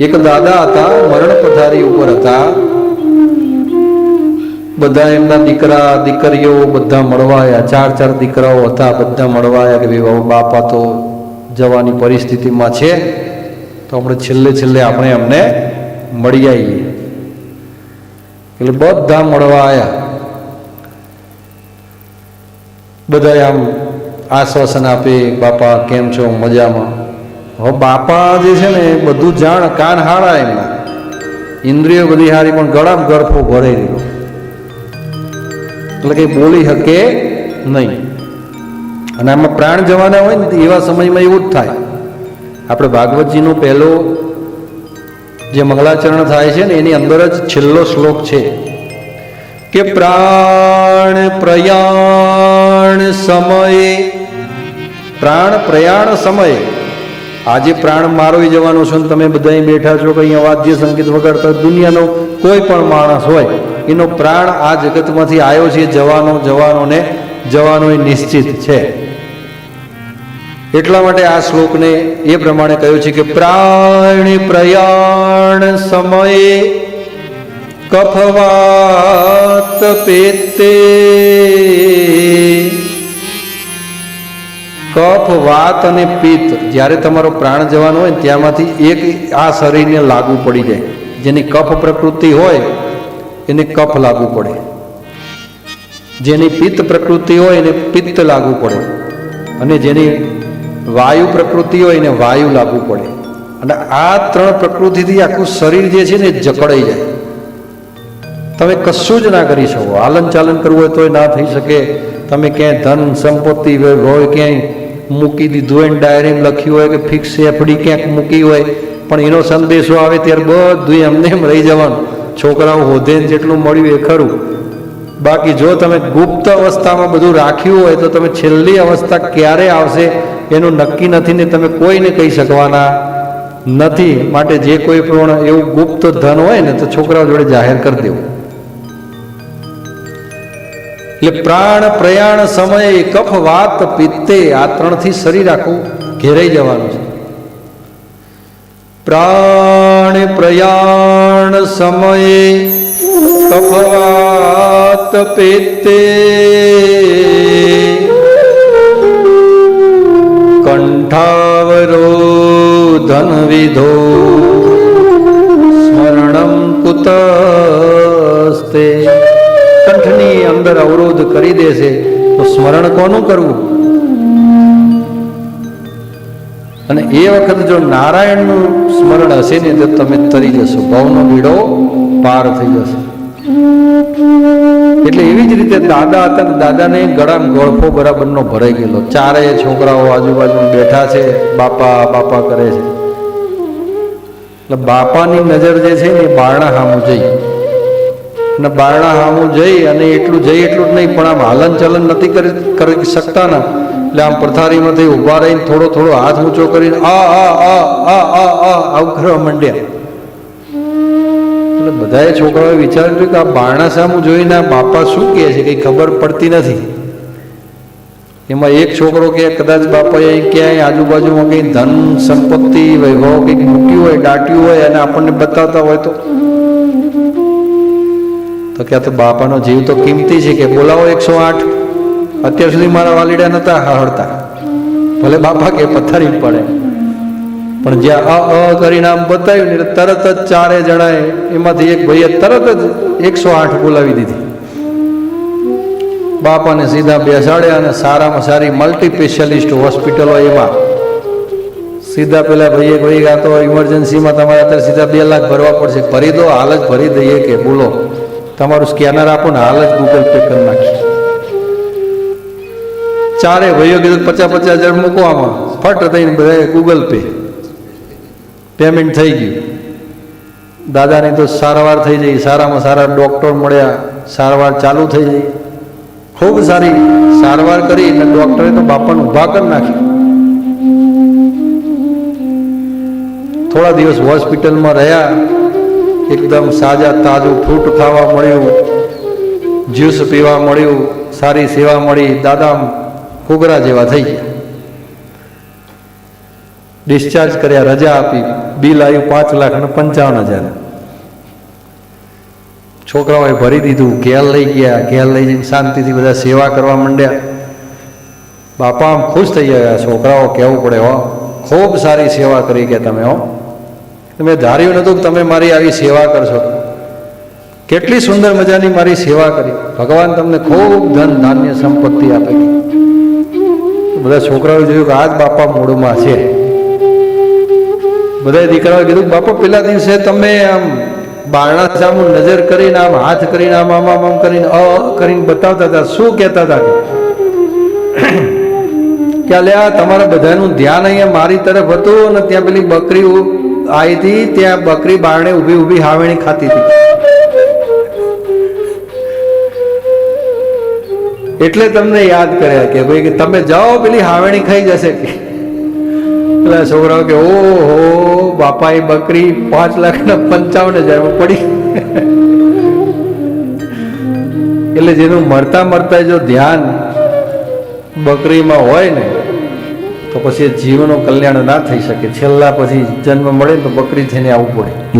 એક દાદા હતા, મરણ પથારી ઉપર હતા. બધા એમના દીકરા, દીકરીઓ બધા મળવા આવ્યા ચાર ચાર દીકરાઓ હતા, બધા મળવા આવ્યા કે ભાઈ બાપા તો જવાની પરિસ્થિતિમાં છે. તો આપણે છેલ્લે છેલ્લે આપણે એમને મળી આવીએ. એટલે બધા મળવા આવ્યા બધા આમ આશ્વાસન આપે, બાપા, કેમ છો? મજામાં? હવે બાપા જે છે ને એ બધું જાણ, કાન હારા એમના. ઇન્દ્રિયો બધી હારી, પણ ગળામ ગળફો ભરાઈ રહ્યો. એટલે કંઈ બોલી શકે નહીં. અને આમાં પ્રાણ જવાના હોય ને એવા સમયમાં એવું જ થાય. આપણે ભાગવતજીનો પહેલો જે મંગલાચરણ થાય છે ને, એની અંદર જ છેલ્લો શ્લોક છે. કે પ્રાણ પ્રયાણ સમયે, પ્રાણ પ્રયાણ સમયે આજે પ્રાણ મારોઈ જવાનો છો તમે બધા બેઠા છો કે અહીંયા વાદ્ય સંગીત વગાડતા દુનિયાનો કોઈ પણ માણસ હોય, એનો પ્રાણ આ જગતમાંથી આવ્યો છે, જવાનો જવાનો ને જવાનો એ નિશ્ચિત છે. એટલા માટે આ શ્લોકને એ પ્રમાણે કહ્યું છે કે પ્રાણ પ્રયાણ સમયે કફવાત પેતે કફ વાત અને પિત્ત, જ્યારે તમારો પ્રાણ જવાનો હોય ત્યાંમાંથી એક આ શરીરને લાગુ પડી જાય. જેની કફ પ્રકૃતિ હોય, એને કફ લાગુ પડે. જેની પિત્ત પ્રકૃતિ હોય, એને પિત્ત લાગુ પડે. અને જેની વાયુ પ્રકૃતિ હોય, એને વાયુ લાગુ પડે. અને આ ત્રણ પ્રકૃતિથી આખું શરીર જે છે ને જકડાઈ જાય. તમે કશું જ ના કરી શકો. હાલન ચાલન કરવું હોય તોય ના થઈ શકે. તમે ક્યાંય ધન, સંપત્તિ હોય ક્યાંય મૂકી દીધું હોય ડાયરીમાં લખ્યું હોય કે ફિક્સ એફડી ક્યાંક મૂકી હોય. પણ એનો સંદેશો આવે ત્યારે બધું એમને એમ રહી જવાનું. છોકરાઓ હોધે જેટલું મળ્યું એ ખરું. બાકી જો તમે ગુપ્ત અવસ્થામાં બધું રાખ્યું હોય તો તમે છેલ્લી અવસ્થા ક્યારે આવશે એનું નક્કી નથી ને તમે કોઈને કહી શકવાના નથી. માટે જે કોઈ પણ એવું ગુપ્ત ધન હોય ને તો છોકરાઓ જોડે જાહેર કરી દેવું. એટલે પ્રાણ, પ્રયાણ, સમયે, કફ, વાત, પિત્તે આ ત્રણથી શરીર આખું ઘેરાઈ જવાનું છે. પ્રાણ, પ્રયાણ, સમયે, કફ, વાત, પિત્તે. કંઠાવરો ધન વિધો કરી દેશે તો સ્મરણ કોનું કરવું? અને એ વખત જો નારાયણનું સ્મરણ હશે ને, તો તમે તરી જશો. ભાવનો બીડો પાર થઈ જશે. એટલે એવી જ રીતે દાદા હતા ને, દાદાને ગળામાં ગળફો બરાબરનો ભરાઈ ગયેલો. ચારેય છોકરાઓ આજુબાજુ બેઠા છે, બાપા બાપા કરે છે. એટલે બાપાની નજર જે છે એ બારણા સામું જઈ. અને બારણા સામું જઈ અને એટલું જઈ એટલું જ નહીં, પણ આમ હલન ચલન નથી કરી કરી શકતા ને એટલે આમ પથારીમાંથી ઊભા રહીને થોડો થોડો હાથ ઊંચો કરીને આ આ આ આ આ આ, આવું કરવા માંડ્યા. એટલે બધાએ છોકરાઓએ વિચાર્યું કે આ બારણા સામું જોઈને બાપા શું કહે છે, કંઈ ખબર પડતી નથી. એમાં એક છોકરો કે કદાચ બાપાએ ક્યાંય આજુબાજુમાં કંઈ ધન સંપત્તિ, વૈભવ કંઈક મૂક્યું હોય, દાટ્યું હોય અને આપણને બતાવતા હોય તો તો કે તો બાપાનો જીવ તો કિંમતી છે કે બોલાવો એકસો આઠ. અત્યાર સુધી મારા વાલીડા નતા હળતા ભલે બાપા કે પથ્થરી પડે. પણ જ્યાં અ અ આમ બતાવ્યું ને તરત જ ચારે જણાએ એમાંથી એક ભાઈએ તરત જ એકસો આઠ બોલાવી દીધી. બાપાને સીધા બેસાડ્યા અને સારામાં સારી મલ્ટી સ્પેશિયાલિસ્ટ હોસ્પિટલો એમાં. સીધા પેલા ભાઈએ ભાઈ આ તો ઇમરજન્સીમાં તમારે અત્યારે સીધા બે લાખ ભરવા પડશે. ભરી દો, હાલ જ ભરી દઈએ કે બોલો. તમારું સ્કેનર આપો ને હાલ જ ગૂગલ પે કરી નાખી ચારે ભાઈઓ કીધું પચાસ પચાસ હજાર મૂકો આમાં. ફટ થઈને બધા ગૂગલ પે પેમેન્ટ થઈ ગયું. દાદાની તો સારવાર થઈ જઈ સારામાં સારા ડૉક્ટર મળ્યા. સારવાર ચાલુ થઈ જઈ ખૂબ સારી સારવાર કરી અને ડૉક્ટરે તો બાપાને ઊભા કરી નાખી થોડા દિવસ હોસ્પિટલમાં રહ્યા. એકદમ સાજા તાજું ફ્રૂટ ખાવા મળ્યું, જ્યુસ પીવા મળ્યું, સારી સેવા મળી દાદા ફુગરા જેવા થઈ ગયા. ડિસ્ચાર્જ કર્યા, રજા આપી, બિલ આવ્યું પાંચ લાખ અને પંચાવન હજાર. છોકરાઓએ ભરી દીધું, ઘેર લઈ ગયા, ઘેર લઈ જઈને શાંતિથી બધા સેવા કરવા માંડ્યા. બાપા આમ ખુશ થઈ ગયા, છોકરાઓ, કહેવું પડે હો, ખૂબ સારી સેવા કરી ગયા તમે હો. તમે ધાર્યું નહોતું કે તમે મારી આવી સેવા કરશો. કેટલી સુંદર મજાની મારી સેવા કરી. ભગવાન તમને ખૂબ ધન, ધાન્ય સંપત્તિ આપે બધા છોકરાઓ જોયું કે આ જ બાપા મૂળમાં છે. બધા દીકરાઓ કીધું બાપા, પેલા દિવસે તમે આમ બારણા સામુ નજર કરીને, આમ હાથ કરીને, આમ આમ આમ કરીને, અ કરીને બતાવતા હતા. શું કહેતા હતા કે? લે આ તમારા બધાનું ધ્યાન અહીંયા મારી તરફ હતું અને ત્યાં પેલી બકરી આવી હતી, ત્યાં બકરી બારણે ઊભી ઊભી હાવેણી ખાતી હતી. એટલે તમને યાદ કર્યા કે ભાઈ કે તમે જાઓ પેલી હાવેણી ખાઈ જશે કે. પેલા છોકરાઓ કે, ઓહો બાપા એ બકરી પાંચ લાખ ને પંચાવન હજારમાં પડી. એટલે જેનું મરતા મરતા જો ધ્યાન બકરીમાં હોય ને તો પછી જીવનું કલ્યાણ ના થઈ શકે. છેલ્લા પછી જન્મ મળે તો બકરી થઈને આવવું પડે.